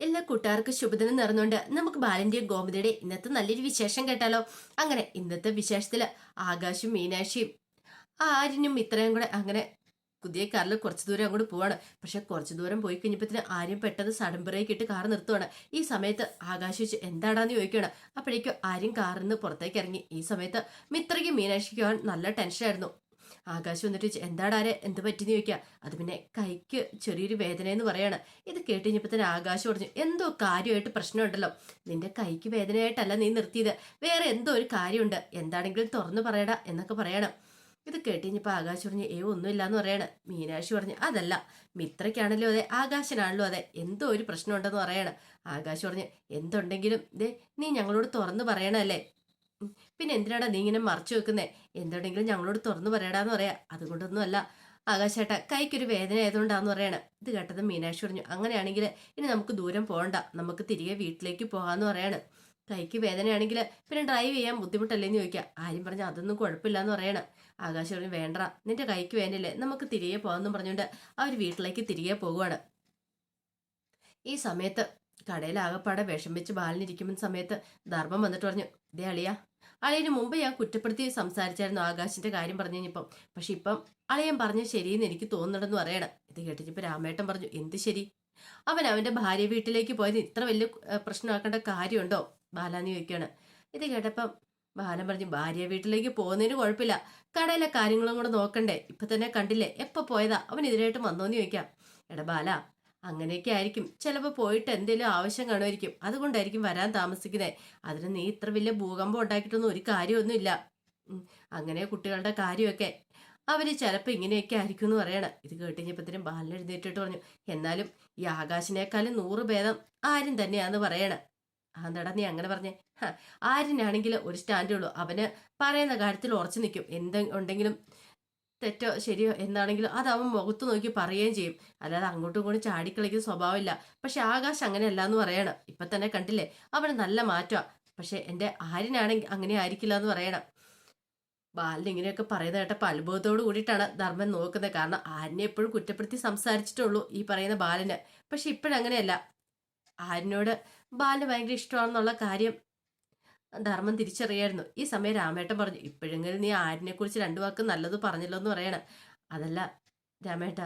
എല്ലാ കൂട്ടുകാർക്കും ശുഭദിനം നിറഞ്ഞുകൊണ്ട് നമുക്ക് ബാലന്റെയും ഗോമതിയുടെ ഇന്നത്തെ നല്ലൊരു വിശേഷം കേട്ടാലോ? അങ്ങനെ ഇന്നത്തെ വിശേഷത്തിൽ ആകാശും മീനാക്ഷിയും ആര്യനും ഇത്രയും കൂടെ അങ്ങനെ പുതിയ കാറിൽ കുറച്ച് ദൂരം അങ്ങോട്ട് പോവാണ്. പക്ഷെ കുറച്ച് ദൂരം പോയി കഴിഞ്ഞപ്പോഴത്തിന് ആര്യം പെട്ടെന്ന് സഡൻ ബ്രേക്ക് ഇട്ട് കാർ നിർത്തുവാണ്. ഈ സമയത്ത് ആകാശ് വെച്ച് എന്താടാന്ന് ചോദിക്കുകയാണ്? അപ്പോഴേക്കും ആര്യം കാറിൽ നിന്ന് പുറത്തേക്ക് ഇറങ്ങി. ഈ സമയത്ത് മിത്രയ്ക്ക് മീനാക്ഷിക്കുവാൻ നല്ല ടെൻഷനായിരുന്നു ആകാശ് വന്നിട്ട് എന്താടാരെ എന്ത് പറ്റിയെന്ന് ചോദിക്കുക. അത് പിന്നെ കൈക്ക് ചെറിയൊരു വേദന എന്ന് പറയാണ്. ഇത് കേട്ട് കഴിഞ്ഞപ്പോൾ തന്നെ ആകാശ് പറഞ്ഞു എന്തോ കാര്യമായിട്ട് പ്രശ്നമുണ്ടല്ലോ. നിന്റെ കൈക്ക് വേദനയായിട്ടല്ല നീ നിർത്തിയത്. വേറെ എന്തോ ഒരു കാര്യമുണ്ട്. എന്താണെങ്കിലും തുറന്നു പറയടാ എന്നൊക്കെ പറയണം. ഇത് കേട്ട് കഴിഞ്ഞപ്പോൾ ആകാശ് പറഞ്ഞു ഏ ഒന്നുമില്ല എന്ന് പറയാണ്. മീനാക്ഷി പറഞ്ഞു അതല്ല മിത്രയ്ക്കാണല്ലോ അതെ ആകാശനാണല്ലോ അതെ എന്തോ ഒരു പ്രശ്നമുണ്ടെന്ന് പറയാണ്. ആകാശ് പറഞ്ഞു എന്തുണ്ടെങ്കിലും ദേ നീ ഞങ്ങളോട് തുറന്നു പറയണല്ലേ ഉം. പിന്നെ എന്തിനാടാ നീ ഇങ്ങനെ മറച്ചു വെക്കുന്നേ? എന്തുണ്ടെങ്കിലും ഞങ്ങളോട് തുറന്നു പറയടാന്ന് പറയാ. അതുകൊണ്ടൊന്നുമല്ല. ആകാശേട്ട കൈക്കൊരു വേദന ആയതുകൊണ്ടാന്ന് പറയണം. ഇത് കേട്ടത് മീനാക്ഷി പറഞ്ഞു അങ്ങനെയാണെങ്കിൽ ഇനി നമുക്ക് ദൂരം പോകണ്ട നമുക്ക് തിരികെ വീട്ടിലേക്ക് പോകാന്ന് പറയാണ്. കൈക്ക് വേദനയാണെങ്കിൽ പിന്നെ ഡ്രൈവ് ചെയ്യാൻ ബുദ്ധിമുട്ടല്ലേന്ന് ചോദിക്കുക ആരും പറഞ്ഞു അതൊന്നും കുഴപ്പമില്ല എന്ന് പറയണ. ആകാശ് പറഞ്ഞു വേണ്ട നിന്റെ കൈക്ക് വേദനയില്ലേ. നമുക്ക് തിരികെ പോകാമെന്നും പറഞ്ഞുകൊണ്ട് അവർ വീട്ടിലേക്ക് തിരികെ പോകുവാണ്. ഈ സമയത്ത് കടയിൽ ആകപ്പാടെ വെച്ച് ബാലിനിരിക്കുന്ന സമയത്ത് ധർമ്മം വന്നിട്ട് പറഞ്ഞു ഇതേ അളിയ അളിയന് മുമ്പ് ഞാൻ കുറ്റപ്പെടുത്തി സംസാരിച്ചായിരുന്നു ആകാശിന്റെ കാര്യം പറഞ്ഞു കഴിഞ്ഞപ്പം. പക്ഷെ ഇപ്പം അളിയൻ പറഞ്ഞ ശരിയെന്ന് എനിക്ക് തോന്നണമെന്ന് പറയണം. ഇത് കേട്ടിപ്പോ രാമേട്ടൻ പറഞ്ഞു എന്ത് ശരി? അവൻ അവന്റെ ഭാര്യ വീട്ടിലേക്ക് പോയത് ഇത്ര വലിയ പ്രശ്നമാക്കേണ്ട കാര്യമുണ്ടോ? ബാലാന്ന് ചോദിക്കുകയാണ്. ഇത് കേട്ടപ്പം ബാലൻ പറഞ്ഞു ഭാര്യ വീട്ടിലേക്ക് പോകുന്നതിന് കുഴപ്പമില്ല. കടയിലെ കാര്യങ്ങളും കൂടെ നോക്കണ്ടേ? ഇപ്പൊ തന്നെ കണ്ടില്ലേ? എപ്പോ പോയതാ? അവൻ ഇതിനായിട്ട് വന്നോന്ന് ചോദിക്കാം. എടാ ബാല അങ്ങനെയൊക്കെ ആയിരിക്കും. ചിലപ്പോൾ പോയിട്ട് എന്തെങ്കിലും ആവശ്യം കാണുമായിരിക്കും. അതുകൊണ്ടായിരിക്കും വരാൻ താമസിക്കുന്നത് അതിന് നീ ഇത്ര വലിയ ഭൂകമ്പം ഉണ്ടാക്കിയിട്ടൊന്നും ഒരു കാര്യമൊന്നുമില്ല. അങ്ങനെ കുട്ടികളുടെ കാര്യമൊക്കെ. അവർ ചിലപ്പോൾ ഇങ്ങനെയൊക്കെ ആയിരിക്കും എന്ന് പറയണം. ഇത് കേട്ടുകഴിഞ്ഞപ്പത്തിനും ബാലൻ എഴുന്നേറ്റിട്ട് പറഞ്ഞു എന്നാലും ഈ ആകാശിനേക്കാളും നൂറ് ഭേദം ആരും തന്നെയാന്ന് പറയണം. അതെന്താടാ നീ അങ്ങനെ പറഞ്ഞേ? ആര്യനാണെങ്കിൽ ഒരു സ്റ്റാൻഡേ ഉള്ളൂ. അവന് പറയുന്ന കാര്യത്തിൽ ഉറച്ചു നിൽക്കും. എന്ത് ഉണ്ടെങ്കിലും തെറ്റോ ശരിയോ എന്താണെങ്കിലും അത് അവൻ മുഖത്ത് നോക്കി പറയുകയും ചെയ്യും. അല്ലാതെ അങ്ങോട്ടും ഇങ്ങോട്ടും ചാടിക്കളിക്കുന്ന സ്വഭാവമില്ല. പക്ഷെ ആകാശ് അങ്ങനെയല്ല എന്ന് പറയണം. ഇപ്പൊ തന്നെ കണ്ടില്ലേ? അവന് നല്ല മാറ്റമാ പക്ഷെ എന്റെ ആര്യനാണെങ്കിൽ അങ്ങനെ ആയിരിക്കില്ല എന്ന് പറയണം. ബാലിന് ഇങ്ങനെയൊക്കെ പറയുന്ന കേട്ടപ്പോൾ അത്ഭുതത്തോട് കൂടിയിട്ടാണ് ധർമ്മൻ നോക്കുന്നത്. കാരണം ആര്യനെ എപ്പോഴും കുറ്റപ്പെടുത്തി സംസാരിച്ചിട്ടുള്ളൂ ഈ പറയുന്ന ബാലന്. പക്ഷെ ഇപ്പോഴങ്ങനെയല്ല. ആര്യനോട് ബാലിന് ഭയങ്കര ഇഷ്ടമാണെന്നുള്ള കാര്യം ധർമ്മം തിരിച്ചറിയായിരുന്നു. ഈ സമയം രാമേട്ടൻ പറഞ്ഞു ഇപ്പോഴെങ്കിലും നീ ആരിനെ കുറിച്ച് രണ്ടു വാക്ക് നല്ലത് പറഞ്ഞല്ലോ എന്ന് പറയണം. അതല്ല രാമേട്ട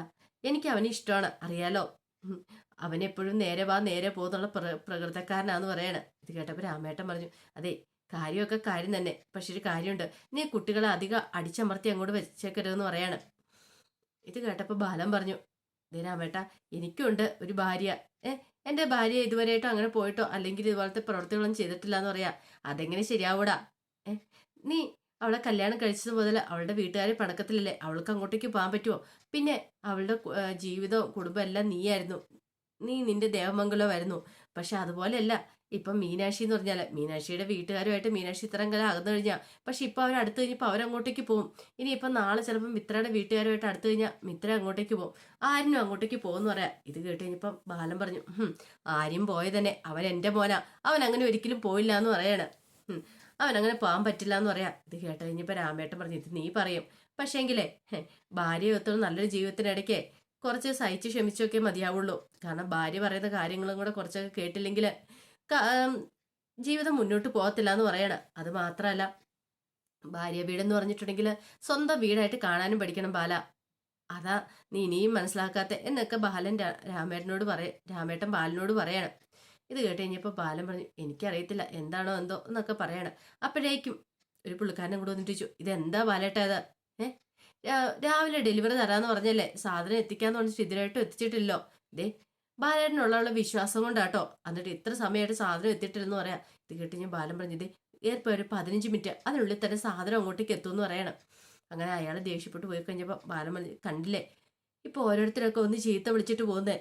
എനിക്ക് അവനെ ഇഷ്ടമാണ്. അറിയാലോ. അവനെപ്പോഴും നേരെ വാ നേരെ പോകുന്നുള്ള പ്ര പ്രകൃതക്കാരനാന്ന് പറയണ. ഇത് കേട്ടപ്പോൾ രാമേട്ടൻ പറഞ്ഞു അതെ കാര്യമൊക്കെ കാര്യം തന്നെ. പക്ഷെ ഒരു കാര്യമുണ്ട്. നീ കുട്ടികളെ അധികം അടിച്ചമർത്തി അങ്ങോട്ട് വെച്ചേക്കരുതെന്ന് പറയാണ്. ഇത് കേട്ടപ്പോൾ ബാലൻ പറഞ്ഞു ദേ രാമേട്ട എനിക്കുണ്ട് ഒരു ഭാര്യ. ഏ എന്റെ ഭാര്യ ഇതുവരെയായിട്ടോ അങ്ങനെ പോയിട്ടോ? അല്ലെങ്കിൽ ഇതുപോലത്തെ പ്രവൃത്തികളൊന്നും ചെയ്തിട്ടില്ല എന്ന് പറയാ. അതെങ്ങനെ ശരിയാവൂടാ? നീ അവളെ കല്യാണം കഴിച്ചത് മുതൽ അവളുടെ വീട്ടുകാരെ പണക്കത്തിലല്ലേ? അവൾക്ക് അങ്ങോട്ടേക്ക് പോകാൻ പറ്റുമോ പിന്നെ അവളുടെ ജീവിതവും കുടുംബം എല്ലാം നീയായിരുന്നു. നീ നിന്റെ ദേവമംഗലമായിരുന്നു പക്ഷെ അതുപോലെയല്ല. ഇപ്പം മീനാക്ഷി എന്ന് പറഞ്ഞാൽ മീനാക്ഷിയുടെ വീട്ടുകാരുമായിട്ട് മീനാക്ഷി ഇത്രയും കാലം അകന്നു കഴിഞ്ഞാൽ പക്ഷെ ഇപ്പം അവർ അടുത്ത് കഴിഞ്ഞപ്പോൾ അവരങ്ങോട്ടേക്ക് പോകും ഇനി ഇപ്പം നാളെ ചിലപ്പം മിത്രയുടെ വീട്ടുകാരുമായിട്ട് അടുത്ത് കഴിഞ്ഞാൽ മിത്ര അങ്ങോട്ടേക്ക് പോകും ആരിനും അങ്ങോട്ടേക്ക് പോകുമെന്ന് പറയാം. ഇത് കേട്ട് കഴിഞ്ഞപ്പം ബാലൻ പറഞ്ഞു ആരും ആര്യം പോയ തന്നെ അവൻ എന്റെ മോനാ. അവൻ അങ്ങനെ ഒരിക്കലും പോയില്ല എന്ന് പറയാണ്. അവൻ അങ്ങനെ പോകാൻ പറ്റില്ല എന്ന് പറയാം. ഇത് കേട്ട് കഴിഞ്ഞപ്പോൾ രാമേട്ടൻ പറഞ്ഞു ഇത് നീ പറയും. പക്ഷേങ്കിലേ ഭാര്യ ഒത്തുള്ള നല്ലൊരു ജീവിതത്തിനിടയ്ക്ക് കുറച്ച് സഹിച്ച് ക്ഷമിച്ചൊക്കെ മതിയാവുള്ളൂ. കാരണം ഭാര്യ പറയുന്ന കാര്യങ്ങളും കൂടെ കുറച്ചൊക്കെ കേട്ടില്ലെങ്കിൽ ജീവിതം മുന്നോട്ട് പോകത്തില്ല എന്ന് പറയണം. അത് മാത്രമല്ല ഭാര്യ വീടെന്ന് പറഞ്ഞിട്ടുണ്ടെങ്കിൽ സ്വന്തം വീടായിട്ട് കാണാനും പഠിക്കണം ബാല. അതാ നീ ഇനിയും മനസ്സിലാക്കാത്ത എന്നൊക്കെ ബാലൻ രാമേട്ടനോട് പറയ രാമേട്ടൻ ബാലനോട് പറയണം. ഇത് കേട്ട് കഴിഞ്ഞപ്പോൾ ബാലൻ പറഞ്ഞു എനിക്കറിയത്തില്ല എന്താണോ എന്തോ എന്നൊക്കെ പറയണം. അപ്പോഴേക്കും ഒരു പുള്ളിക്കാരനും കൂടെ വന്നിട്ട് ചോദിച്ചു ഇതെന്താ ബാലേട്ടാ ഇത്? ഏ രാവിലെ ഡെലിവറി തരാന്ന് പറഞ്ഞല്ലേ സാധനം എത്തിക്കാന്ന് പറഞ്ഞിട്ട് ഇതിനായിട്ടും എത്തിച്ചിട്ടില്ലോ. ദേ ബാലേട്ടനുള്ള വിശ്വാസം കൊണ്ടാട്ടോ. എന്നിട്ട് ഇത്ര സമയമായിട്ട് സാധനം എത്തിയിട്ടില്ലെന്ന് പറയാം. ഇത് കേട്ട് ഞാൻ ബാലൻ പറഞ്ഞത് ഏർപ്പോ ഒരു പതിനഞ്ച് മിനിറ്റ്. അതിനുള്ളിൽ തന്നെ സാധനം അങ്ങോട്ടേക്ക് എത്തുമെന്ന് പറയണം. അങ്ങനെ അയാൾ ദേഷ്യപ്പെട്ട് പോയി കഴിഞ്ഞപ്പോൾ ബാലൻ പറഞ്ഞു കണ്ടില്ലേ? ഇപ്പോൾ ഓരോരുത്തരൊക്കെ ഒന്ന് ചീത്ത വിളിച്ചിട്ട് പോകുന്നേ.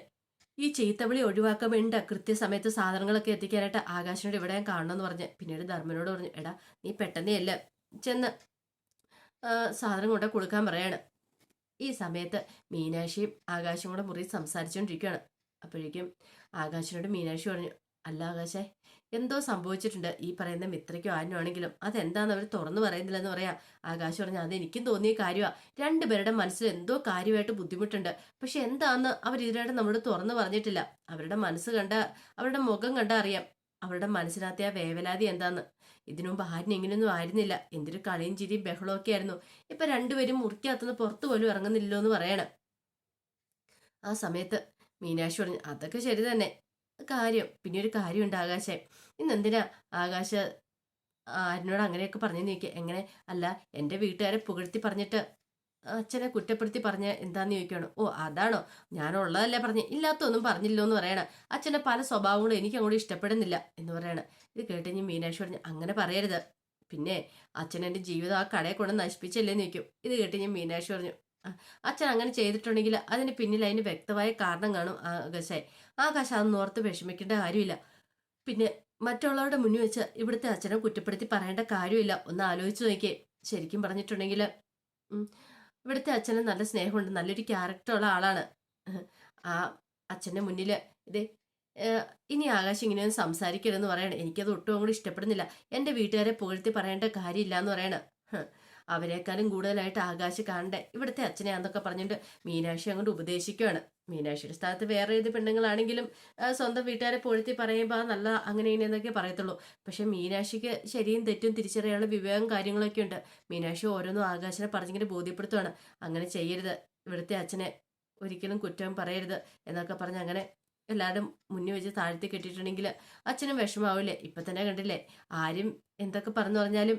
ഈ ചീത്തവിളി ഒഴിവാക്കാൻ വേണ്ട കൃത്യസമയത്ത് സാധനങ്ങളൊക്കെ എത്തിക്കാനായിട്ട് ആകാശനോട് ഇവിടെ കാണണം എന്ന് പറഞ്ഞ്. പിന്നീട് ധർമ്മനോട് പറഞ്ഞു എടാ നീ പെട്ടെന്നേ അല്ല ചെന്ന് സാധനം കൊണ്ട് കൊടുക്കാൻ പറയാണ്. ഈ സമയത്ത് മീനാക്ഷിയും ആകാശം കൂടെ മുറി സംസാരിച്ചുകൊണ്ടിരിക്കുകയാണ് അപ്പോഴേക്കും ആകാശിനോട് മീനാക്ഷി പറഞ്ഞു അല്ല ആകാശേ എന്തോ സംഭവിച്ചിട്ടുണ്ട്. ഈ പറയുന്ന മിത്രയ്ക്കോ ആരിനാണെങ്കിലും അതെന്താന്ന് അവർ തുറന്നു പറയുന്നില്ലെന്ന് പറയാ. ആകാശ് പറഞ്ഞു അത് എനിക്കും തോന്നിയ കാര്യമാണ് രണ്ടുപേരുടെ മനസ്സിൽ എന്തോ കാര്യമായിട്ട് ബുദ്ധിമുട്ടുണ്ട്. പക്ഷെ എന്താന്ന് അവർ ഇതിനായിട്ട് നമ്മളോട് തുറന്നു പറഞ്ഞിട്ടില്ല. അവരുടെ മനസ്സ് കണ്ട അവരുടെ മുഖം കണ്ട അറിയാം. അവരുടെ മനസ്സിനകത്തെ ആ വേവലാതി എന്താന്ന്. ഇതിനുമുമ്പ് ആരും ഇങ്ങനെയൊന്നും ആയിരുന്നില്ല. എന്തൊരു കളിയും ചിരിയും ബഹളമൊക്കെ ആയിരുന്നു. ഇപ്പൊ രണ്ടുപേരും മുറിക്കകത്തുനിന്ന് പുറത്തു പോലും ഇറങ്ങുന്നില്ലോ എന്ന് പറയണം. ആ സമയത്ത് മീനാക്ഷി പറഞ്ഞു അതൊക്കെ ശരി തന്നെ. കാര്യം. പിന്നെ ഒരു കാര്യമുണ്ട് ആകാശെ. ഇന്ന് എന്തിനാ ആകാശ ആരിനോട് അങ്ങനെയൊക്കെ പറഞ്ഞു നീക്കി എങ്ങനെ? അല്ല എന്റെ വീട്ടുകാരെ പുകഴ്ത്തി പറഞ്ഞിട്ട് അച്ഛനെ കുറ്റപ്പെടുത്തി പറഞ്ഞ എന്താന്ന് ചോദിക്കുകയാണ് ഓ അതാണോ? ഞാനുള്ളതല്ലേ പറഞ്ഞ്. ഇല്ലാത്തൊന്നും പറഞ്ഞില്ലോ എന്ന് പറയണ. അച്ഛന്റെ പല സ്വഭാവങ്ങളും എനിക്ക് അങ്ങോട്ട് ഇഷ്ടപ്പെടുന്നില്ല എന്ന് പറയണ. ഇത് കേട്ട് ഞാൻ മീനാക്ഷി പറഞ്ഞു അങ്ങനെ പറയരുത്. പിന്നെ അച്ഛൻ എന്റെ ജീവിതം ആ കടയെ കൊണ്ട് നശിപ്പിച്ചല്ലേ നിൽക്കും ഇത് കേട്ട് ഞാൻ മീനാക്ഷി പറഞ്ഞു "ആ, അച്ഛൻ അങ്ങനെ ചെയ്തിട്ടുണ്ടെങ്കിൽ അതിന് പിന്നിൽ അതിന് വ്യക്തമായ കാരണം കാണും ആകാശായി ആകാശം അതൊന്നും ഓർത്ത് വിഷമിക്കേണ്ട കാര്യമില്ല. പിന്നെ മറ്റുള്ളവരുടെ മുന്നിൽ വെച്ച് ഇവിടുത്തെ അച്ഛനെ കുറ്റപ്പെടുത്തി പറയേണ്ട കാര്യമില്ല. ഒന്ന് ആലോചിച്ച് നോക്കിയേ. ശരിക്കും പറഞ്ഞിട്ടുണ്ടെങ്കിൽ ഇവിടുത്തെ അച്ഛന് നല്ല സ്നേഹമുണ്ട്. നല്ലൊരു ക്യാരക്ടറുള്ള ആളാണ്. ആ അച്ഛന്റെ മുന്നിൽ ഇത് ഇനി ആകാശം ഇങ്ങനെയൊന്നും സംസാരിക്കരുതെന്ന് പറയണം. എനിക്കത് ഒട്ടും അങ്ങോട്ട് ഇഷ്ടപ്പെടുന്നില്ല. എന്റെ വീട്ടുകാരെ പുകഴ്ത്തി പറയേണ്ട കാര്യമില്ല എന്ന് പറയണം. അവരെക്കാളും കൂടുതലായിട്ട് ആകാശ് കാണണ്ടേ? ഇവിടുത്തെ അച്ഛനെയാന്നൊക്കെ പറഞ്ഞിട്ട് മീനാക്ഷി അങ്ങോട്ട് ഉപദേശിക്കുകയാണ്. മീനാക്ഷിയുടെ സ്ഥാനത്ത് വേറെ ഏത് പെണ്ണുങ്ങളാണെങ്കിലും സ്വന്തം വീട്ടുകാരെ പൊഴുത്തി പറയുമ്പോൾ നല്ല അങ്ങനെ ഇങ്ങനെയെന്നൊക്കെ പറയത്തുള്ളൂ. പക്ഷെ മീനാക്ഷിക്ക് ശരിയും തെറ്റും തിരിച്ചറിയാനുള്ള വിവേകം കാര്യങ്ങളൊക്കെ ഉണ്ട്. മീനാക്ഷി ഓരോന്നും ആകാശനെ പറഞ്ഞിങ്ങനെ ബോധ്യപ്പെടുത്തുവാണ്. അങ്ങനെ ചെയ്യരുത്. ഇവിടുത്തെ അച്ഛനെ ഒരിക്കലും കുറ്റം പറയരുത് എന്നൊക്കെ പറഞ്ഞ് അങ്ങനെ എല്ലാവരും മുന്നിൽ വെച്ച് താഴ്ത്തി കെട്ടിയിട്ടുണ്ടെങ്കിൽ അച്ഛനും വിഷമാവില്ലേ? ഇപ്പം തന്നെ കണ്ടില്ലേ? ആരും എന്തൊക്കെ പറഞ്ഞു പറഞ്ഞാലും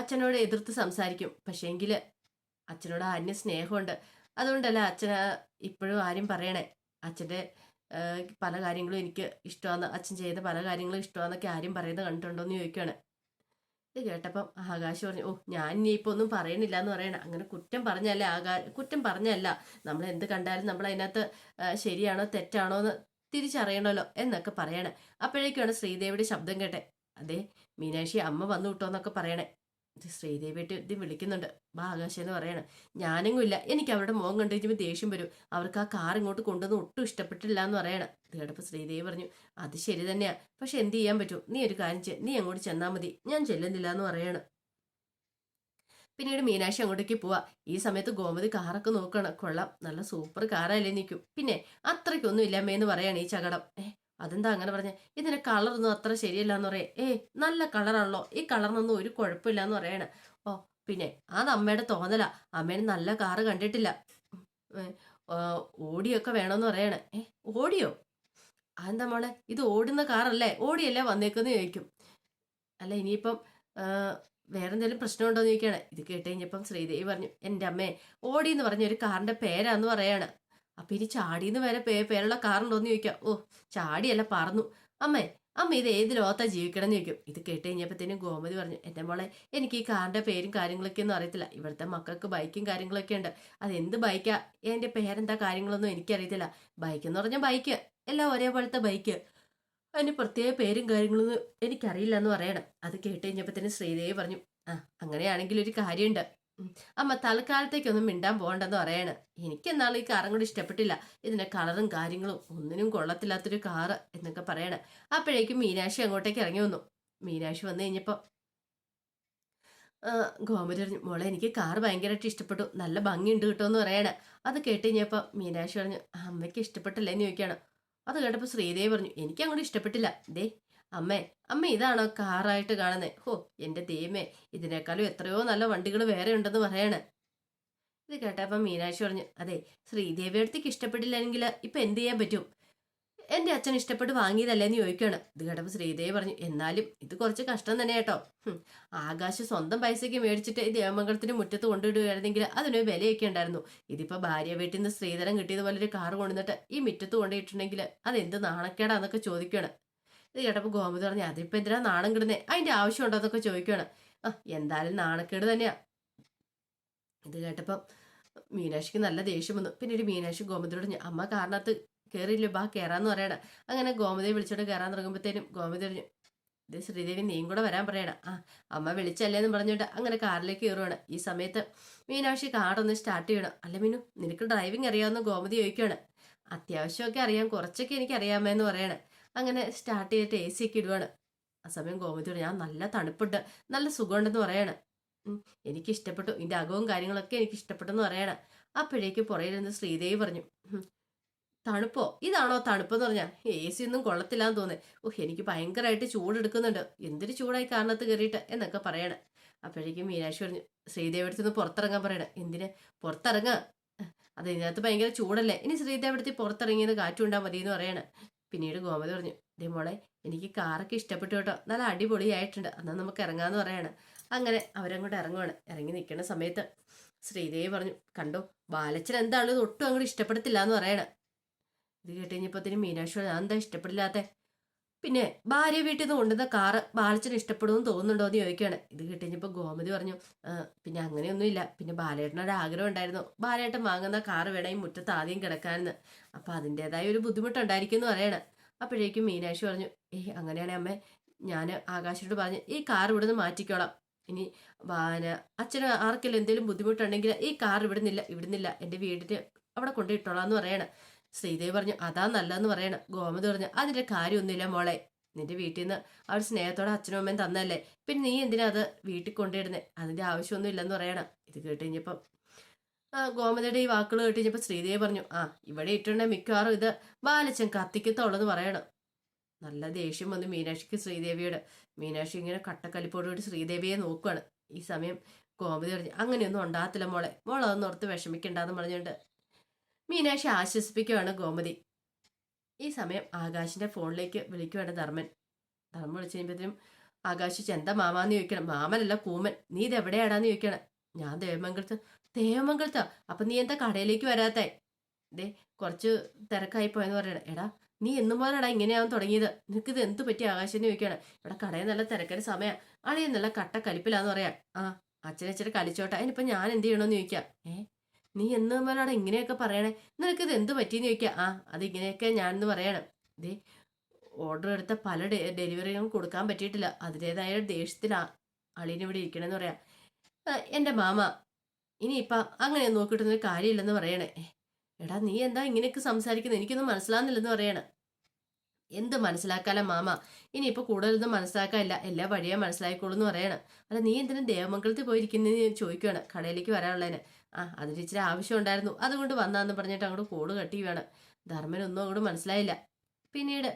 അച്ഛനോട് എതിർത്ത് സംസാരിക്കും. പക്ഷേങ്കിൽ അച്ഛനോട് ആന്യ സ്നേഹമുണ്ട്. അതുകൊണ്ടല്ല അച്ഛൻ ഇപ്പോഴും ആരും പറയണേ? അച്ഛന്റെ പല കാര്യങ്ങളും എനിക്ക് ഇഷ്ടമാണ് അച്ഛൻ ചെയ്ത പല കാര്യങ്ങളും ഇഷ്ടമാണെന്നൊക്കെ ആരും പറയുന്നത് കണ്ടിട്ടുണ്ടോ എന്ന് ചോദിക്കുകയാണ് ഇത് കേട്ടപ്പം ആകാശ് പറഞ്ഞു ഓ ഞാൻ ഇനിയിപ്പോൾ ഒന്നും പറയണില്ല എന്ന് പറയണം. അങ്ങനെ കുറ്റം പറഞ്ഞല്ല ആകാ കുറ്റം പറഞ്ഞല്ല. നമ്മൾ എന്ത് കണ്ടാലും നമ്മൾ അതിനകത്ത് ശരിയാണോ തെറ്റാണോ എന്ന് തിരിച്ചറിയണമല്ലോ എന്നൊക്കെ പറയണേ. അപ്പോഴേക്കാണ് ശ്രീദേവിയുടെ ശബ്ദം കേട്ടെ. അതെ മീനാക്ഷി അമ്മ വന്നു കിട്ടുമോ എന്നൊക്കെ പറയണേ. ഇത് ശ്രീദേവിയായിട്ട് ഇത് വിളിക്കുന്നുണ്ട്. ബാ എന്ന് പറയണം. ഞാനെങ്ങും ഇല്ല. എനിക്ക് അവരുടെ മുഖം കണ്ടു കഴിയുമ്പോൾ ദേഷ്യം വരും. അവർക്ക് ആ കാർ ഇങ്ങോട്ട് കൊണ്ടുവന്ന് ഒട്ടും ഇഷ്ടപ്പെട്ടില്ല എന്ന് പറയണം. ഇത് കേട്ടപ്പോൾ ശ്രീദേവി പറഞ്ഞു അത് ശരി തന്നെയാ. പക്ഷെ എന്ത് ചെയ്യാൻ പറ്റും? നീ ഒരു കാര്യം ചെയ്യ്. നീ അങ്ങോട്ട് ചെന്നാൽ മതി. ഞാൻ ചെല്ലുന്നില്ല എന്ന് പറയണം. പിന്നീട് മീനാക്ഷി അങ്ങോട്ടേക്ക് പോവാ. ഈ സമയത്ത് ഗോമതി കാറൊക്കെ നോക്കണം. കൊള്ളാം. നല്ല സൂപ്പർ കാറല്ലേ നിൽക്കും. പിന്നെ അത്രയ്ക്കൊന്നും ഇല്ലമ്മേന്ന് പറയാണ് ഈ ചകടം. ഏ അതെന്താ അങ്ങനെ പറഞ്ഞ? ഇതിന്റെ കളറൊന്നും അത്ര ശരിയല്ല എന്ന് പറയേ. ഏ നല്ല കളറാണല്ലോ ഈ കളറിനൊന്നും ഒരു കുഴപ്പമില്ല എന്ന് പറയണ. ഓ പിന്നെ അത് അമ്മയുടെ തോന്നല. അമ്മേനെ നല്ല കാറ് കണ്ടിട്ടില്ല. ഓടിയൊക്കെ വേണമെന്ന് പറയണ. ഏ ഓടിയോ? അതെന്താ മോളെ? ഇത് ഓടുന്ന കാറല്ലേ ഓടിയല്ലേ വന്നേക്കെന്ന് ചോദിക്കും. അല്ല ഇനിയിപ്പം ആ, വേറെ എന്തെങ്കിലും പ്രശ്നമുണ്ടോ എന്ന് ചോദിക്കുകയാണ്. ഇത് കേട്ട് കഴിഞ്ഞപ്പം ശ്രീദേവി പറഞ്ഞു എന്റെ അമ്മേ ഓടി എന്ന് പറഞ്ഞ ഒരു കാറിന്റെ പേരാന്ന് പറയാണ്. അപ്പൊ ഇനി ചാടിന്ന് വരെ പേ പേരുള്ള കാറുണ്ടോ എന്ന് ചോദിക്കാം. ഓ ചാടിയല്ല പറന്നു. അമ്മേ അമ്മ ഇത് ഏത് ലോകത്താ ജീവിക്കണം എന്ന് ചോദിക്കും. ഇത് കേട്ട് കഴിഞ്ഞപ്പോഴത്തേനും ഗോമതി പറഞ്ഞു എന്റെ മോളെ എനിക്ക് ഈ കാറിന്റെ പേരും കാര്യങ്ങളൊക്കെ ഒന്നും അറിയത്തില്ല. ഇവിടുത്തെ മക്കൾക്ക് ബൈക്കും കാര്യങ്ങളൊക്കെ ഉണ്ട്. അത് എന്ത് ബൈക്കാ? എന്റെ പേരെന്താ കാര്യങ്ങളൊന്നും എനിക്കറിയത്തില്ല. ബൈക്ക് എന്ന് പറഞ്ഞാൽ ബൈക്ക്. എല്ലാം ഒരേപോലത്തെ ബൈക്ക്. അതിന് പ്രത്യേക പേരും കാര്യങ്ങളൊന്നും എനിക്കറിയില്ല എന്ന് പറയണം. അത് കേട്ട് കഴിഞ്ഞപ്പോഴത്തേനും ശ്രീദേവി പറഞ്ഞു ആ അങ്ങനെയാണെങ്കിൽ ഒരു കാര്യമുണ്ട്. അമ്മ തൽക്കാലത്തേക്കൊന്നും മിണ്ടാൻ പോകണ്ടെന്ന് പറയാണ്. എനിക്കെന്നാളും ഈ കാറും കൂടി ഇഷ്ടപ്പെട്ടില്ല. ഇതിന്റെ കളറും കാര്യങ്ങളും ഒന്നിനും കൊള്ളത്തില്ലാത്തൊരു കാറ് എന്നൊക്കെ പറയണ. അപ്പോഴേക്കും മീനാക്ഷി അങ്ങോട്ടേക്ക് ഇറങ്ങി വന്നു. മീനാക്ഷി വന്നു കഴിഞ്ഞപ്പോൾ ഗോമതി പറഞ്ഞു മോളെ എനിക്ക് കാർ ഭയങ്കരമായിട്ട് ഇഷ്ടപ്പെട്ടു. നല്ല ഭംഗിയുണ്ട് കേട്ടോ എന്ന് പറയണ. അത് കേട്ട് കഴിഞ്ഞപ്പോൾ മീനാക്ഷി പറഞ്ഞു അമ്മയ്ക്ക് ഇഷ്ടപ്പെട്ടില്ല? എന്ന് ചോദിക്കുകയാണ്. അത് കേട്ടപ്പോൾ ശ്രീദേവി പറഞ്ഞു എനിക്ക് അങ്ങോട്ട് ഇഷ്ടപ്പെട്ടില്ല. ദേ അമ്മേ അമ്മ ഇതാണോ കാറായിട്ട് കാണുന്നത് ഹോ എന്റെ ദൈവമേ ഇതിനേക്കാളും എത്രയോ നല്ല വണ്ടികൾ വേറെ ഉണ്ടെന്ന് പറയാണ്. ഇത് കേട്ടപ്പം മീനാക്ഷി പറഞ്ഞു അതെ ശ്രീദേവി അടുത്തേക്ക് ഇഷ്ടപ്പെട്ടില്ലെങ്കിൽ ഇപ്പം എന്ത് ചെയ്യാൻ പറ്റും? എന്റെ അച്ഛൻ ഇഷ്ടപ്പെട്ട് വാങ്ങിയതല്ലേ എന്ന് ചോദിക്കുകയാണ് ഇത് കേട്ടപ്പോൾ ശ്രീദേവി പറഞ്ഞു എന്നാലും ഇത് കുറച്ച് കഷ്ടം തന്നെ കേട്ടോ. ആകാശ് സ്വന്തം പൈസയ്ക്ക് മേടിച്ചിട്ട് ഈ ദേവമംഗലത്തിന് മുറ്റത്ത് കൊണ്ടിടുകയായിരുന്നെങ്കിൽ അതിനൊരു വിലയൊക്കെ ഉണ്ടായിരുന്നു. ഇതിപ്പോൾ ഭാര്യ വീട്ടിൽ നിന്ന് സ്ത്രീധനം കിട്ടിയതുപോലെ ഒരു കാർ കൊണ്ടുവന്നിട്ട് ഈ മുറ്റത്ത് കൊണ്ടുപോയിട്ടുണ്ടെങ്കിൽ അത് എന്ത് നാണക്കേടാന്നൊക്കെ ചോദിക്കുകയാണ് ഇത് കേട്ടപ്പോൾ ഗോമതി പറഞ്ഞു അതിപ്പോൾ എന്തിനാ നാണം കിടുന്നേ? അതിന്റെ ആവശ്യമുണ്ടോ എന്നൊക്കെ ചോദിക്കുകയാണ്. ആ എന്തായാലും നാണക്കേട് തന്നെയാ. ഇത് കേട്ടപ്പം മീനാക്ഷിക്ക് നല്ല ദേഷ്യം വന്നു. പിന്നീട് മീനാക്ഷി ഗോമതിയോട് അമ്മ കാരണത്ത് കയറിയില്ല ബാ കയറാന്ന് പറയണ. അങ്ങനെ ഗോമതിയെ വിളിച്ചോണ്ട് കയറാൻ തുടങ്ങുമ്പോഴത്തേനും ഗോമതി പറഞ്ഞു ഇത് ശ്രീദേവി നീയും കൂടെ വരാൻ പറയണം. ആ അമ്മ വിളിച്ചല്ലേന്ന് പറഞ്ഞിട്ട് അങ്ങനെ കാറിലേക്ക് കയറുവാണ് ഈ സമയത്ത് മീനാക്ഷി കാറൊന്ന് സ്റ്റാർട്ട് ചെയ്യണം. അല്ല മീനു നിനക്ക് ഡ്രൈവിംഗ് അറിയാവുന്ന ഗോമതി ചോദിക്കുകയാണ്. അത്യാവശ്യമൊക്കെ അറിയാം കുറച്ചൊക്കെ എനിക്ക് അറിയാമെന്ന് പറയണേ. അങ്ങനെ സ്റ്റാർട്ട് ചെയ്തിട്ട് എ സി ഒക്കെ ഇടുവാണ്. ആ സമയം ഗോമതിയോട് ഞാൻ നല്ല തണുപ്പുണ്ട്. നല്ല സുഖമുണ്ടെന്ന് പറയണം. എനിക്ക് ഇഷ്ടപ്പെട്ടു. ഇതിന്റെ അകവും കാര്യങ്ങളൊക്കെ എനിക്ക് ഇഷ്ടപ്പെട്ടെന്ന് പറയണം. അപ്പോഴേക്ക് പുറയിലിരുന്ന് ശ്രീദേവി പറഞ്ഞു "ഉം, തണുപ്പോ? ഇതാണോ തണുപ്പെന്ന് പറഞ്ഞാൽ എ സി ഒന്നും കൊള്ളത്തില്ലാന്ന് തോന്നേ ഓഹ് എനിക്ക് ഭയങ്കരമായിട്ട് ചൂടെടുക്കുന്നുണ്ട്. എന്തൊരു ചൂടായി കാരണത്ത് കയറിയിട്ട്? എന്നൊക്കെ പറയണം. അപ്പോഴേക്കും മീനാക്ഷി പറഞ്ഞു ശ്രീദേവി അടുത്ത് നിന്ന് പുറത്തിറങ്ങാൻ പറയണം. എന്തിന്? പുറത്തിറങ്ങാ? അത് ഇതിനകത്ത് ഭയങ്കര ചൂടല്ലേ? ഇനി ശ്രീദേവി അടുത്ത് പുറത്തിറങ്ങിയത് കാറ്റുണ്ടാ മതി എന്ന് പറയണം. പിന്നീട് ഗോമതി പറഞ്ഞു ദേ മോളെ എനിക്ക് കാറൊക്കെ ഇഷ്ടപ്പെട്ടു കേട്ടോ. നല്ല അടിപൊളിയായിട്ടുണ്ട്. എന്നാൽ നമുക്ക് ഇറങ്ങാന്ന് പറയാണ്. അങ്ങനെ അവരങ്ങോട്ട് ഇറങ്ങുവാണ്. ഇറങ്ങി നിൽക്കുന്ന സമയത്ത് ശ്രീദേവി പറഞ്ഞു കണ്ടോ ബാലച്ചൻ എന്താണ് ഒട്ടും അങ്ങോട്ട് ഇഷ്ടപ്പെടത്തില്ല എന്ന് പറയണം. ഇത് കേട്ട് തന്നെ മീനാക്ഷി എന്താ ഇഷ്ടപ്പെടില്ലാത്ത? പിന്നെ ഭാര്യ വീട്ടിൽ നിന്ന് കൊണ്ടുവന്ന കാറ് ബാലച്ചന് ഇഷ്ടപ്പെടുമെന്ന് തോന്നുന്നുണ്ടോ എന്ന് ചോദിക്കുകയാണ്. ഇത് കിട്ടിഞ്ഞപ്പോൾ ഗോമതി പറഞ്ഞു "ആ, പിന്നെ അങ്ങനെയൊന്നുമില്ല. പിന്നെ ബാലേട്ടനൊരു ആഗ്രഹം ഉണ്ടായിരുന്നു. ബാലേട്ടൻ വാങ്ങുന്ന കാറ് വേണം ഈ മുറ്റത്ത് ആദ്യം കിടക്കാനെന്ന്. അപ്പം അതിന്റെതായ ഒരു ബുദ്ധിമുട്ടുണ്ടായിരിക്കും എന്ന് പറയണം. അപ്പോഴേക്കും മീനാക്ഷി പറഞ്ഞു ഏയ് അങ്ങനെയാണേ അമ്മേ. ഞാൻ ആകാശോട് പറഞ്ഞു ഈ കാർ ഇവിടുന്ന് മാറ്റിക്കോളാം. ഇനി വാന അച്ഛന് ആർക്കെങ്കിലും എന്തെങ്കിലും ബുദ്ധിമുട്ടുണ്ടെങ്കിൽ ഈ കാർ ഇവിടുന്നില്ല ഇവിടുന്നില്ല. എന്റെ വീടിന് അവിടെ കൊണ്ടുപോയിട്ടോളാം എന്ന് പറയണം. ശ്രീദേവി പറഞ്ഞു അതാ നല്ലതെന്ന് പറയണം. ഗോമതി പറഞ്ഞു അതിന്റെ കാര്യമൊന്നുമില്ല മോളെ. നിന്റെ വീട്ടിൽ നിന്ന് അവർ സ്നേഹത്തോടെ അച്ഛനും അമ്മയും തന്നല്ലേ പിന്നെ നീ എന്തിനാ അത് വീട്ടിൽ കൊണ്ടിടുന്നേ അതിന്റെ ആവശ്യമൊന്നും ഇല്ലെന്ന് പറയണം. ഇത് കേട്ട് കഴിഞ്ഞപ്പം ഗോമതിയുടെ ഈ വാക്കുകൾ കേട്ട് കഴിഞ്ഞപ്പോൾ ശ്രീദേവി പറഞ്ഞു ആ ഇവിടെ ഇട്ടുണ്ടെ മിക്കവാറും ഇത് ബാലച്ചൻ കത്തിക്കത്തുള്ളെന്ന് പറയണം. നല്ല ദേഷ്യം വന്നു മീനാക്ഷിക്ക് ശ്രീദേവിയോട്. മീനാക്ഷി ഇങ്ങനെ കട്ടക്കലിപ്പോടുകൂടി ശ്രീദേവിയെ നോക്കുകയാണ് ഈ സമയം ഗോമതി പറഞ്ഞു അങ്ങനെയൊന്നും ഉണ്ടാകത്തില്ല മോളെ. മോൾ അതൊന്നും ഓർത്ത് വിഷമിക്കണ്ടെന്ന് പറഞ്ഞുകൊണ്ട് മീനാക്ഷി ആശ്വസിപ്പിക്കുകയാണ് ഗോമതി. ഈ സമയം ആകാശിന്റെ ഫോണിലേക്ക് വിളിക്കുകയാണ് ധർമ്മൻ. ധർമ്മൻ വിളിച്ചു കഴിയുമ്പോഴത്തേനും ആകാശ് എന്താ മാമാന്ന് ചോദിക്കണം മാമനല്ല കൂമൻ. നീ ഇത് എവിടെയാടാന്ന് ചോദിക്കണം ഞാൻ ദേവമംഗലത്ത് ദേവമംഗലത്താ? അപ്പൊ നീ എന്താ കടയിലേക്ക് വരാത്തേ? ദേ കുറച്ച് തിരക്കായി പോയെന്ന് പറയണം. എടാ നീ എന്നും പോലെടാ ഇങ്ങനെയാവാൻ തുടങ്ങിയത്? നിനക്ക് ഇത് എന്ത് പറ്റി ആകാശം ചോദിക്കണം ഇവിടെ കടയിൽ നല്ല തിരക്കൊരു സമയം. അളിയ നല്ല കട്ട കലിപ്പിലാന്ന് പറയാം. ആ അച്ഛനച്ഛനെ കളിച്ചോട്ടെ അതിനിപ്പോ ഞാൻ എന്ത് ചെയ്യണമെന്ന് ചോദിക്കാം. ഏ? നീ എന്ന് പോലാടാ ഇങ്ങനെയൊക്കെ പറയണേ? നിനക്കിത് എന്ത് പറ്റിയെന്ന് ചോദിക്കുക ആ അത് ഇങ്ങനെയൊക്കെ ഞാനെന്ന് പറയണം. ദേ ഓർഡർ എടുത്ത പല ഡെലിവറികളും കൊടുക്കാൻ പറ്റിയിട്ടില്ല. അതിന്റെതായ ദേഷ്യത്തിൽ അളിനിവിടെ ഇരിക്കണമെന്ന് പറയാം. "ആ, എന്റെ മാമ ഇനിയിപ്പം അങ്ങനെ നോക്കിയിട്ടൊന്നും കാര്യമില്ലെന്ന് പറയണേ. എടാ നീ എന്താ ഇങ്ങനെയൊക്കെ സംസാരിക്കുന്നത് എനിക്കൊന്നും മനസ്സിലാകുന്നില്ലെന്ന് പറയണേ. എന്ത് മനസ്സിലാക്കാല മാമ? ഇനിയിപ്പോൾ കൂടുതലൊന്നും മനസ്സിലാക്കാനില്ല. എല്ലാ വഴിയേ മനസ്സിലായിക്കോളൂ എന്ന് പറയണം. അല്ല നീ എന്തിനും ദേവമംഗലത്തിൽ പോയിരിക്കുന്നതെന്ന് ചോദിക്കുകയാണ് കടയിലേക്ക് വരാനുള്ളതിന്. ആ അതിന് ഇച്ചിരി ആവശ്യം ഉണ്ടായിരുന്നു അതുകൊണ്ട് വന്നാന്ന് പറഞ്ഞിട്ട് അങ്ങോട്ട് കോട് കട്ടി വേണം ധർമ്മനൊന്നും അങ്ങോട്ട് മനസ്സിലായില്ല. പിന്നീട്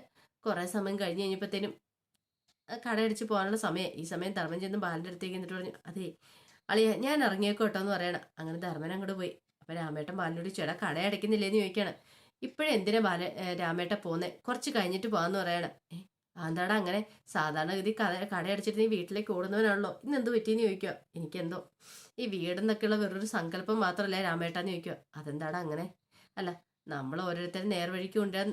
കുറേ സമയം കഴിഞ്ഞ് കഴിഞ്ഞപ്പോഴത്തേനും കടയടിച്ച് പോകാനുള്ള സമയം. ഈ സമയം ധർമ്മൻ ചെന്ന് ബാലിന്റെ അടുത്തേക്ക് എന്നിട്ട് പറഞ്ഞു അതെ അളിയ ഞാൻ ഇറങ്ങിയേക്കോട്ടോ എന്ന് പറയണം. അങ്ങനെ ധർമ്മൻ അങ്ങോട്ട് പോയി. അപ്പം രാമേട്ടൻ ബാലിനോട് ചേട കട അടയ്ക്കുന്നില്ലേന്ന് ചോദിക്കുകയാണ്. ഇപ്പോഴെന്തിനാ ബാല രാമേട്ട പോകുന്നത് കുറച്ച് കഴിഞ്ഞിട്ട് പോകാമെന്ന് പറയണം. അതെന്താടാ അങ്ങനെ? സാധാരണഗതി കട കടയടച്ചിട്ട് നീ വീട്ടിലേക്ക് ഓടുന്നവനാണല്ലോ. ഇന്ന് എന്ത് പറ്റിയെന്ന് ചോദിക്കുക. എനിക്കെന്തോ. ഈ വീടെന്നൊക്കെയുള്ള വെറൊരു സങ്കല്പം മാത്രമല്ലേ രാമേട്ടാന്ന് ചോദിക്കുക. അതെന്താടാ അങ്ങനെ? അല്ല നമ്മൾ ഓരോരുത്തരും നേർവഴിക്ക് കൊണ്ടുവരാൻ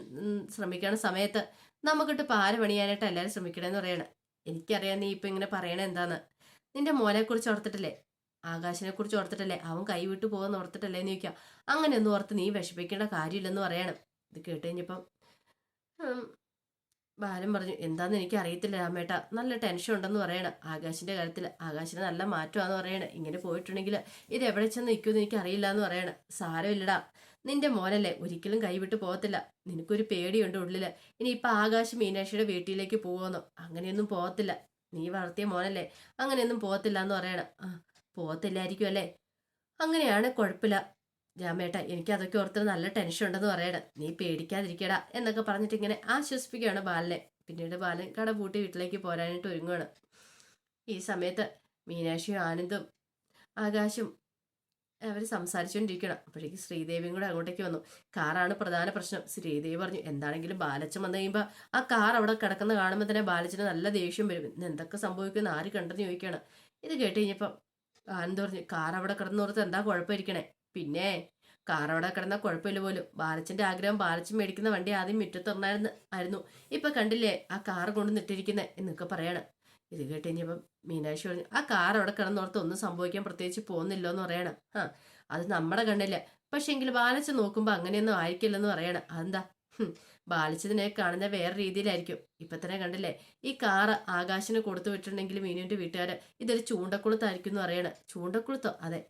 ശ്രമിക്കണ സമയത്ത് നമുക്കിട്ട് പാര പണിയാനായിട്ട് എല്ലാവരും ശ്രമിക്കണമെന്ന് പറയണം. എനിക്കറിയാം നീ ഇപ്പം ഇങ്ങനെ പറയണേ എന്താന്ന്. നിന്റെ മോനെ കുറിച്ച് ഓർത്തിട്ടല്ലേ? ആകാശിനെ കുറിച്ച് ഓർത്തിട്ടല്ലേ? അവൻ കൈവിട്ട് പോകുന്ന ഓർത്തിട്ടല്ലേ എന്ന് ചോദിക്കാം അങ്ങനെയൊന്നും ഓർത്ത് നീ വിഷമിക്കേണ്ട കാര്യമില്ലെന്ന് പറയണം. ഇത് കേട്ട് കഴിഞ്ഞപ്പം ബാലൻ പറഞ്ഞു എന്താന്ന് എനിക്ക് അറിയത്തില്ല രാമേട്ട. നല്ല ടെൻഷൻ ഉണ്ടെന്ന് പറയണം. ആകാശിന്റെ കാര്യത്തിൽ ആകാശിന് നല്ല മാറ്റമാന്ന് പറയണം. ഇങ്ങനെ പോയിട്ടുണ്ടെങ്കിൽ ഇത് എവിടെ ചെന്ന് നിൽക്കുമെന്ന് എനിക്ക് അറിയില്ല എന്ന് പറയണം. സാരമില്ലടാ. നിന്റെ മോനല്ലേ ഒരിക്കലും കൈവിട്ട് പോകത്തില്ല. നിനക്കൊരു പേടിയുണ്ട് ഉള്ളിൽ. ഇനി ഇപ്പൊ ആകാശ് മീനാക്ഷിയുടെ വീട്ടിലേക്ക് പോവോന്നോ അങ്ങനെയൊന്നും പോകത്തില്ല. നീ വളർത്തിയ മോനല്ലേ. അങ്ങനെയൊന്നും പോകത്തില്ല എന്ന് പറയണം പോകത്തില്ലായിരിക്കും അല്ലേ? അങ്ങനെയാണ് കുഴപ്പമില്ല രാമേട്ട എനിക്ക് അതൊക്കെ ഓർത്ത് നല്ല ടെൻഷൻ ഉണ്ടെന്ന് പറയണം നീ പേടിക്കാതിരിക്കടാ എന്നൊക്കെ പറഞ്ഞിട്ട് ഇങ്ങനെ ആശ്വസിപ്പിക്കുകയാണ് ബാലനെ. പിന്നീട് ബാലൻ കട പൂട്ടി വീട്ടിലേക്ക് പോരാനായിട്ട് ഒരുങ്ങുകയാണ് ഈ സമയത്ത് മീനാക്ഷിയും ആനന്ദും ആകാശും അവർ സംസാരിച്ചുകൊണ്ടിരിക്കണം അപ്പോഴേക്ക് ശ്രീദേവിയും കൂടെ അങ്ങോട്ടേക്ക് വന്നു. കാറാണ് പ്രധാന പ്രശ്നം. ശ്രീദേവി പറഞ്ഞു എന്താണെങ്കിലും ബാലച്ചൻ വന്നു കഴിയുമ്പോൾ ആ കാർ അവിടെ കിടക്കുന്ന കാണുമ്പോൾ തന്നെ ബാലച്ചന് നല്ല ദേഷ്യം വരും. ഇന്ന് എന്തൊക്കെ സംഭവിക്കുമെന്ന് ആര് കണ്ടെന്ന് ചോദിക്കുകയാണ്. ഇത് കേട്ട് കഴിഞ്ഞപ്പോൾ ആനന്ദ് പറഞ്ഞു കാർ അവിടെ കിടന്നോർത്ത് എന്താ കുഴപ്പമിരിക്കണേ പിന്നെ കാർ അവിടെ കിടന്ന കുഴപ്പമില്ല പോലും. ബാലച്ചന്റെ ആഗ്രഹം ബാലച്ചൻ മേടിക്കുന്ന വണ്ടി ആദ്യം മുറ്റത്തുറന്നായിരുന്നു ആയിരുന്നു. ഇപ്പൊ കണ്ടില്ലേ ആ കാർ കൊണ്ട് നിട്ടിരിക്കുന്നത് എന്നൊക്കെ പറയണം. ഇത് കേട്ട് കഴിഞ്ഞപ്പം മീനാക്ഷി പറഞ്ഞു ആ കാർ അവിടെ കിടന്നോർത്ത് ഒന്നും സംഭവിക്കാൻ പ്രത്യേകിച്ച് പോകുന്നില്ലോ എന്ന് പറയണം. ആ അത് നമ്മുടെ കണ്ണില്ല. പക്ഷെ എങ്കിൽ ബാലച്ചൻ നോക്കുമ്പോൾ അങ്ങനെയൊന്നും ആയിരിക്കില്ലെന്ന് പറയണം. അതെന്താ? ബാലിച്ചതിനെ കാണുന്ന വേറെ രീതിയിലായിരിക്കും. ഇപ്പൊ തന്നെ കണ്ടില്ലേ ഈ കാറ് ആകാശിന് കൊടുത്തു വിട്ടിട്ടുണ്ടെങ്കിൽ മീനുവിന്റെ വീട്ടുകാര് ഇതൊരു ചൂണ്ടക്കുളത്തായിരിക്കും എന്ന് പറയണം. ചൂണ്ടക്കുളത്തോ? അതെ.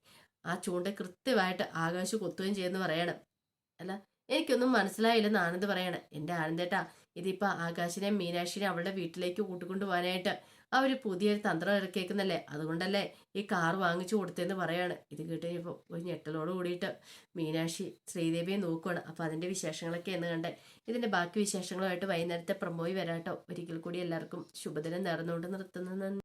ആ ചൂണ്ട കൃത്യമായിട്ട് ആകാശ് കൊത്തുകയും ചെയ്യുന്നു പറയണം. അല്ല എനിക്കൊന്നും മനസ്സിലായില്ലെന്ന് ആനന്ദ് പറയണം. എന്റെ ആനന്ദേട്ടാ ഇതിപ്പോൾ ആകാശിനെ മീനാക്ഷിനെ അവളുടെ വീട്ടിലേക്ക് കൂട്ടിക്കൊണ്ടു പോകാനായിട്ട് അവർ പുതിയൊരു തന്ത്രം ഇറക്കിയേക്കുന്നല്ലേ? അതുകൊണ്ടല്ലേ ഈ കാർ വാങ്ങിച്ചു കൊടുത്തതെന്ന് പറയാണ്. ഇത് കേട്ട് കഴിഞ്ഞപ്പോൾ ഒരു ഞെട്ടലോട് കൂടിയിട്ട് മീനാക്ഷി ശ്രീദേവിയെ നോക്കുകയാണ് അപ്പോൾ അതിന്റെ വിശേഷങ്ങളൊക്കെ എന്ന് കണ്ടേ ഇതിന്റെ ബാക്കി വിശേഷങ്ങളുമായിട്ട് വൈകുന്നേരത്തെ പ്രമോയി വരാട്ടോ ഒരിക്കൽ കൂടി എല്ലാവർക്കും ശുഭദിനം നേർന്നുകൊണ്ട് നിർത്തുന്നു.